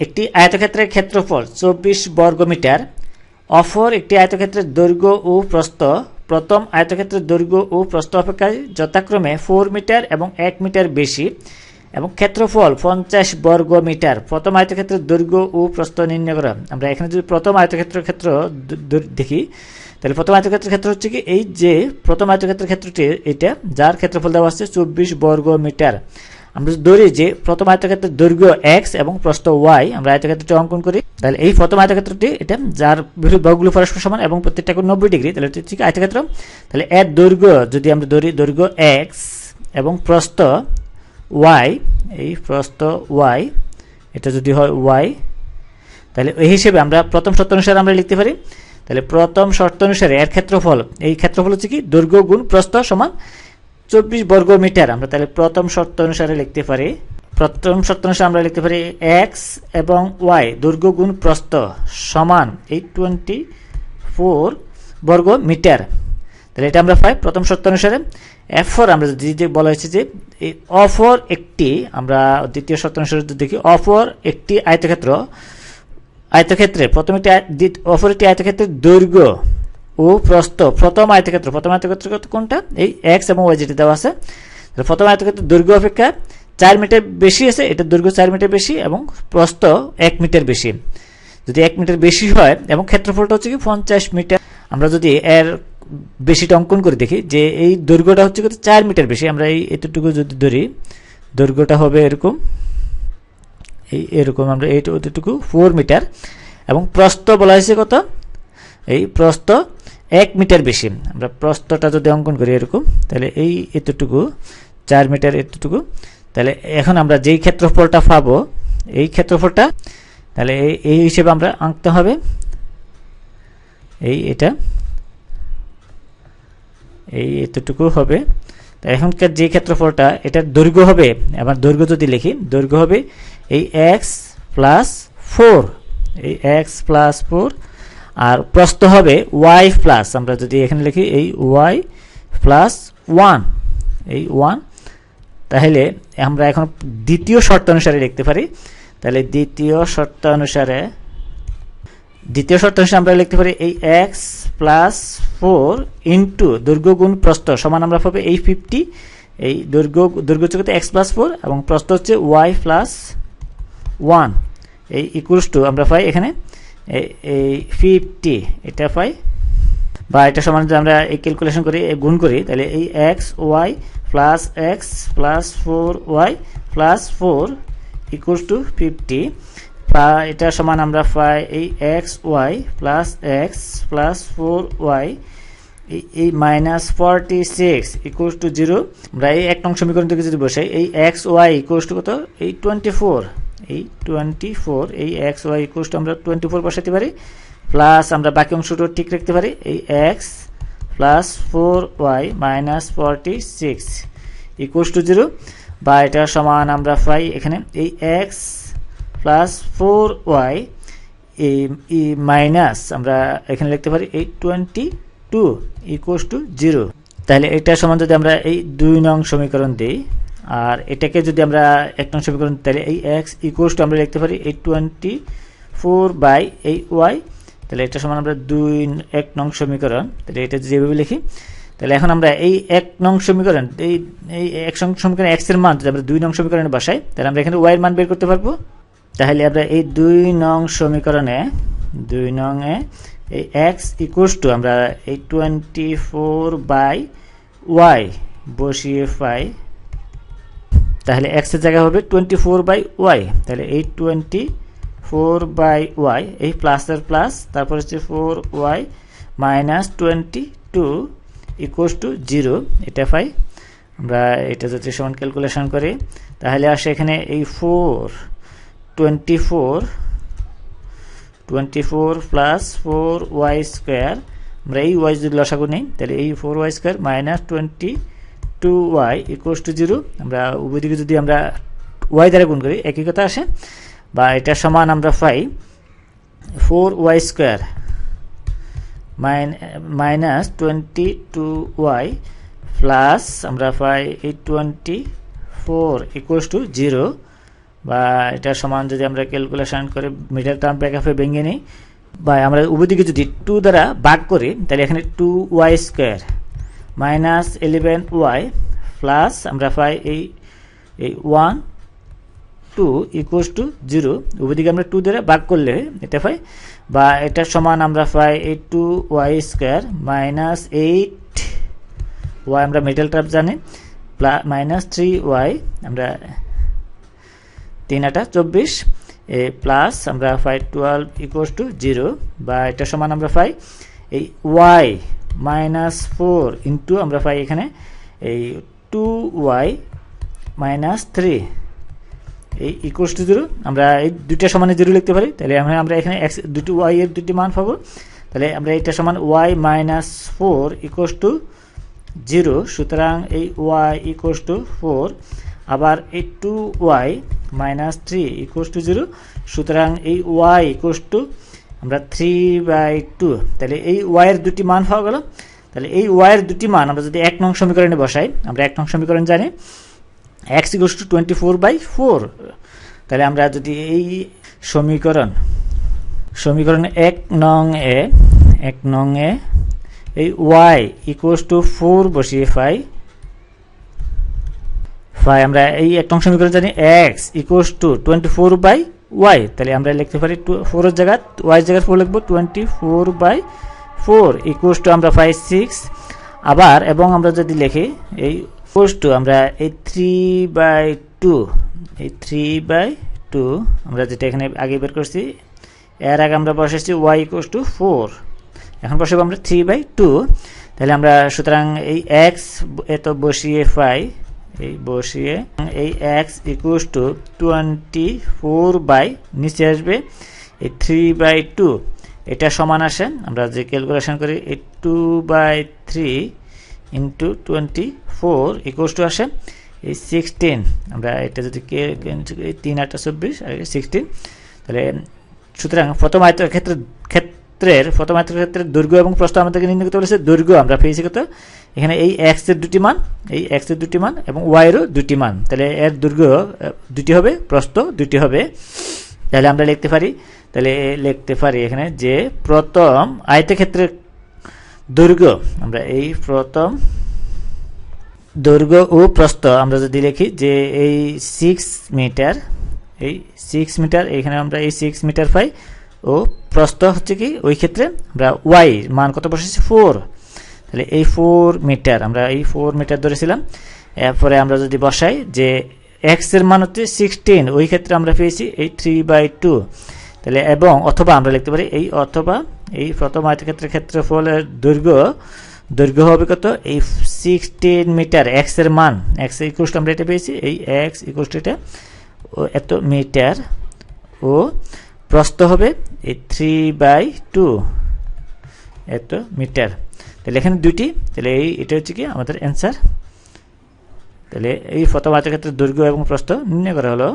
একটি আয়তক্ষেত্রের ক্ষেত্রফল চব্বিশ বর্গমিটার অফর একটি আয়তক্ষেত্রের দৈর্ঘ্য ও প্রস্থ। প্রথম আয়তক্ষেত্রের দৈর্ঘ্য ও প্রস্থ অপেক্ষা যথাক্রমে ফোর মিটার এবং এক মিটার বেশি এবং ক্ষেত্রফল পঞ্চাশ বর্গ মিটার প্রথম আয়তক্ষেত্রের দৈর্ঘ্য ও প্রস্থ নির্ণয় করা। আমরা এখানে যদি প্রথম আয়তক্ষেত্রের ক্ষেত্র দেখি, তাহলে প্রথম আয়তক্ষেত্রের ক্ষেত্র হচ্ছে কি, এই যে প্রথম আয়তক্ষেত্রের ক্ষেত্রটি, এটা, যার ক্ষেত্রফল দেওয়া আছে চব্বিশ বর্গ মিটার আমরা যদি ধরি যে প্রথম আয়তক্ষেত্রের দৈর্ঘ্য এক্স এবং প্রস্থ ওয়াই আমরা আয়তক্ষেত্রটি অঙ্কন করি, তাহলে এই প্রথম আয়তক্ষেত্রটি, এটা যার বিরুদ্ধ বাহুগুলো পরস্পর সমান এবং প্রত্যেকটা কোণ নব্বই ডিগ্রি, তাহলে হচ্ছে আয়তক্ষেত্র। তাহলে এর দৈর্ঘ্য, যদি আমরা ধরি দৈর্ঘ্য এক্স এবং প্রস্থ ওয়াই এই প্রস্থ ওয়াই এটা যদি হয় ওয়াই তাহলে এই হিসেবে আমরা প্রথম শর্ত অনুসারে আমরা লিখতে পারি। তাহলে প্রথম শর্ত অনুসারে এর ক্ষেত্রফল, এই ক্ষেত্রফল হচ্ছে কি, দৈর্ঘ্য গুণ প্রস্থ সমান চব্বিশ বর্গ মিটার আমরা তাহলে প্রথম শর্ত অনুসারে লিখতে পারি। প্রথম শর্ত অনুসারে আমরা লিখতে পারি এক্স এবং ওয়াই দৈর্ঘ্য গুণ সমান এইট টোয়েন্টি ফোর বর্গ মিটার তাহলে এটা আমরা পাই প্রথম শর্ত অনুসারে। এফ ফর আমরা যদি বলা হয়েছে যে এই অফর একটি, আমরা দ্বিতীয় শর্ত অনুসারে যদি দেখি অফর একটি আয়তক্ষেত্র। আয়তক্ষেত্রে প্রথম একটি দ্বিত- একটি আয়তক্ষেত্রের দৈর্ঘ্য। ও প্রস্থ, প্রথম আয়তক্ষেত্র প্রথম আয়তক্ষেত্র কোনটা? এই এক্স এবং ওয়াই যেটা দেওয়া আছে। প্রথম আয়তক্ষেত্রের দৈর্ঘ্য অপেক্ষা চার মিটার বেশি আছে এটার দৈর্ঘ্য চার মিটার বেশি এবং প্রস্থ এক মিটার বেশি। যদি এক মিটার বেশি হয়, এবং ক্ষেত্রফলটা হচ্ছে কি পঞ্চাশ মিটার, আমরা যদি এর বেশিটা অঙ্কন করে দেখি, যে এই দৈর্ঘ্যটা হচ্ছে কত চার মিটার বেশি, আমরা এই এতটুকু যদি ধরি, দৈর্ঘ্যটা হবে এরকম, এই এরকম আমরা এই এতটুকু ফোর মিটার, এবং প্রস্থ বলা হয়েছে কত? এই প্রস্থ এক মিটার বেশি। আমরা প্রস্তটা যদি অঙ্কন করি এরকম, তাহলে এই এতটুকু, চার মিটার এতটুকু, তাহলে এখন আমরা যেই ক্ষেত্রফলটা পাবো, এই ক্ষেত্রফলটা, তাহলে এই হিসেবে আমরা আঁকতে হবে। এই এটা, এই এতটুকু হবে। তা এখনকার যে ক্ষেত্রফলটা, এটার দৈর্ঘ্য হবে, আবার দৈর্ঘ্য যদি লিখি, দৈর্ঘ্য হবে এই এক্স প্লাস ফোর এই এক্স প্লাস ফোর আর প্রস্থ হবে ওয়াই প্লাস আমরা যদি এখানে লিখি এই ওয়াই প্লাস ওয়ান এই ওয়ান তাহলে আমরা এখন দ্বিতীয় শর্ত অনুসারে লিখতে পারি। তাহলে দ্বিতীয় শর্ত অনুসারে, দ্বিতীয় শর্ত হিসেবে আমরা লিখতে পারি এই এক্স প্লাস ফোর ইন্টু দৈর্ঘ্য গুণ প্রস্থ, সমান আমরা পাবো এই ফিফটি এই দৈর্ঘ্য দৈর্ঘ্য হচ্ছে এক্স প্লাস ফোর এবং প্রস্থ হচ্ছে ওয়াই প্লাস ওয়ান এই ইকুয়ালস টু আমরা পাই এখানে। এই- ফিফটি এটা পাই। বা এটা সমান যদি আমরা এই ক্যালকুলেশন করি গুণ করি, তাহলে এই X Y plus X plus four Y plus four equals to fifty এটা সমান আমরা পাই এই X Y plus X plus four Y এই minus forty six equals to zero আমরা এই এক নং সমীকরণ থেকে যদি বসাই, এই এক্স ওয়াই ইকুয়ালস টু কত? এই টোয়েন্টি ফোর এই টোয়েন্টি ফোর এই এক্স ওয়াই ইকুয়ালস টু আমরা টোয়েন্টি ফোর বসাতে পারি প্লাস আমরা বাকি অংশটা ঠিক রাখতে পারি, এই X plus four Y minus forty six equals to zero বা এটা সমান আমরা পাই এখানে, এই এক্স প্লাস ফোর ওয়াই এই মাইনাস আমরা এখানে লিখতে পারি, এই twenty two equals to zero তাহলে এটা সমান যদি আমরা এই দুই নং সমীকরণ দিই আর এটাকে যদি আমরা এক নং সমীকরণ তাহলে এই এক্স ইকুয়ালস টু আমরা লিখতে পারি এই টোয়েন্টি ফোর বাই এই ওয়াই তাহলে এটা সমান আমরা দুই এক নং সমীকরণ, তাহলে এটা যদি এভাবে লিখি, তাহলে এখন আমরা এই এক নং সমীকরণ, এই এই এক নং সমীকরণ এক্সের মান যদি আমরা দুই নং সমীকরণে বসাই, তাহলে আমরা এখানে ওয়াই এর মান বের করতে পারব। তাহলে আমরা এই দুই নং সমীকরণে, দুই নং এ এই এক্স ইকুয়ালস টু আমরা এই টোয়েন্টি ফোর বাই ওয়াই বসিয়ে পাই। তাহলে এক্সের জায়গায় হবে টোয়েন্টি ফোর বাই ওয়াই তাহলে এই টোয়েন্টি ফোর বাই ওয়াই এই প্লাসের প্লাস তারপর হচ্ছে four Y minus twenty two equals to zero এটা পাই। আমরা এটা যদি সমান ক্যালকুলেশন করি, তাহলে আসে এখানে এই four twenty four twenty four plus four Y square আমরা এই ওয়াই যদি লসাগু নেই, তাহলে এই four Y square minus twenty two Y equals to zero আমরা উভয় দিকে যদি আমরা ওয়াই দ্বারা গুণ করি একই কথা আসে। বা এটা সমান আমরা পাই four Y square mine minus twenty two Y plus আমরা পাই এই twenty four equals to zero বা এটা সমান যদি আমরা ক্যালকুলেশন করে মিডল টার্ম ব্রেকআপে ভেঙে নিই, বা আমরা উভয়দিকে যদি টু দ্বারা ভাগ করি, তাহলে এখানে two Y square minus eleven Y plus আমরা পাই এই এই one two equals to zero উভয়দিকে আমরা টু দ্বারা ভাগ করলে এটা পাই, বা এটার সমান আমরা পাই এই two Y square minus eight Y আমরা মিডল টার্ম জানি প্লাস মাইনাস থ্রি ওয়াই আমরা তিন আটা চব্বিশ, এ প্লাস আমরা পাই টুয়েলভ ইকুয়াস টু জিরো বা এটা সমান আমরা পাই এই ওয়াই মাইনাস ফোর ইন্টু আমরা পাই এখানে এই টু ওয়াই মাইনাস থ্রি এই ইকুয়াস টু জিরো আমরা এই দুইটা সমানে জিরো লিখতে পারি, তাহলে আমরা আমরা এখানে এক্স দুটি ওয়াই এর দুটি মান পাবো। তাহলে আমরা এটা সমান Y minus four equals to zero সুতরাং এই ওয়াই ইকুয়াস টু ফোর আবার এই two Y minus three equals to zero সুতরাং এই ওয়াই ইকুয়াস টু আমরা থ্রি বাই টু তাহলে এই ওয়াইয়ের দুটি মান পাওয়া গেল। তাহলে এই ওয়াইয়ের দুটি মান আমরা যদি এক নং সমীকরণে বসাই, আমরা এক নং সমীকরণ জানি। X equals to twenty four by four তাহলে আমরা যদি এই সমীকরণ সমীকরণ এক নং এ, এক নং এ, এই ওয়াই ইকুয়াস টু ফোর বসিয়ে ফাই পাই, আমরা এই এক নং সমীকরণ জানি X equals to twenty four by Y তাহলে আমরা লিখতে পারি টু ফোরের জায়গা ওয়াই জায়গায় ফোর লিখব twenty four by four equals to আমরা পাই সিক্স আবার, এবং আমরা যদি লিখি, এই ইকুয়াস টু আমরা এই থ্রি বাই টু এই থ্রি বাই টু আমরা যেটা এখানে আগে বের করছি, এর আগে আমরা বসেছি ওয়াই ইকুয়াস টু ফোর এখন বসাবো আমরা থ্রি বাই টু তাহলে আমরা সুতরাং এই এক্স এত বসিয়ে পাই এই বসিয়ে এই X equals to twenty four by নিচে আসবে। এই থ্রি বাই টু এটা সমান আসে। আমরা যে ক্যালকুলেশন করি, এই two by three into twenty four equals to আসে। এই সিক্সটিন আমরা এটা যদি কে তিন আটটা চব্বিশ আর সিক্সটিন তাহলে সুতরাং প্রথম আয়তের ক্ষেত্রে ক্ষেত্রের প্রথম আয়তের ক্ষেত্রে দৈর্ঘ্য এবং প্রস্থ আমাদেরকে নির্ণয় করতে বলেছে দৈর্ঘ্য আমরা পেয়েছি কত এখানে এই এক্সের দুটি মান, এই এক্সের দুটি মান এবং ওয়াইয়েরও দুটি মান। তাহলে এর দৈর্ঘ্য দুটি হবে, প্রস্থ দুটি হবে। তাহলে আমরা লিখতে পারি, তাহলে লিখতে পারি এখানে যে প্রথম আয়তক্ষেত্রের দৈর্ঘ্য আমরা এই প্রথম দৈর্ঘ্য ও প্রস্থ, আমরা যদি লিখি যে এই সিক্স মিটার এই সিক্স মিটার এখানে আমরা এই সিক্স মিটার পাই। ও প্রস্থ হচ্ছে কি? ওই ক্ষেত্রে আমরা ওয়াই মান কত বসেছি? ফোর তাহলে এই ফোর মিটার আমরা এই ফোর মিটার ধরেছিলাম। এরপরে আমরা যদি বসাই যে এক্সের মান হচ্ছে সিক্সটিন ওই ক্ষেত্রে আমরা পেয়েছি এই থ্রি বাই টু তাহলে এবং অথবা আমরা লিখতে পারি এই অথবা এই প্রথম আয়তক্ষেত্রের ক্ষেত্রফলের দৈর্ঘ্য দৈর্ঘ্য হবে কত? এই সিক্সটিন মিটার এক্সের মান। এক্স ইকুয়াস আমরা এটা পেয়েছি, এই এক্স ইকুয়াস এটা ও এত মিটার ও প্রস্থ হবে এই থ্রি বাই টু এত মিটার। তাহলে এখানে দুইটি, তাহলে এই, এটা হচ্ছে কি আমাদের অ্যান্সার তাহলে এই প্রথম ক্ষেত্রে দৈর্ঘ্য এবং প্রস্থ নির্ণয় করা হলো।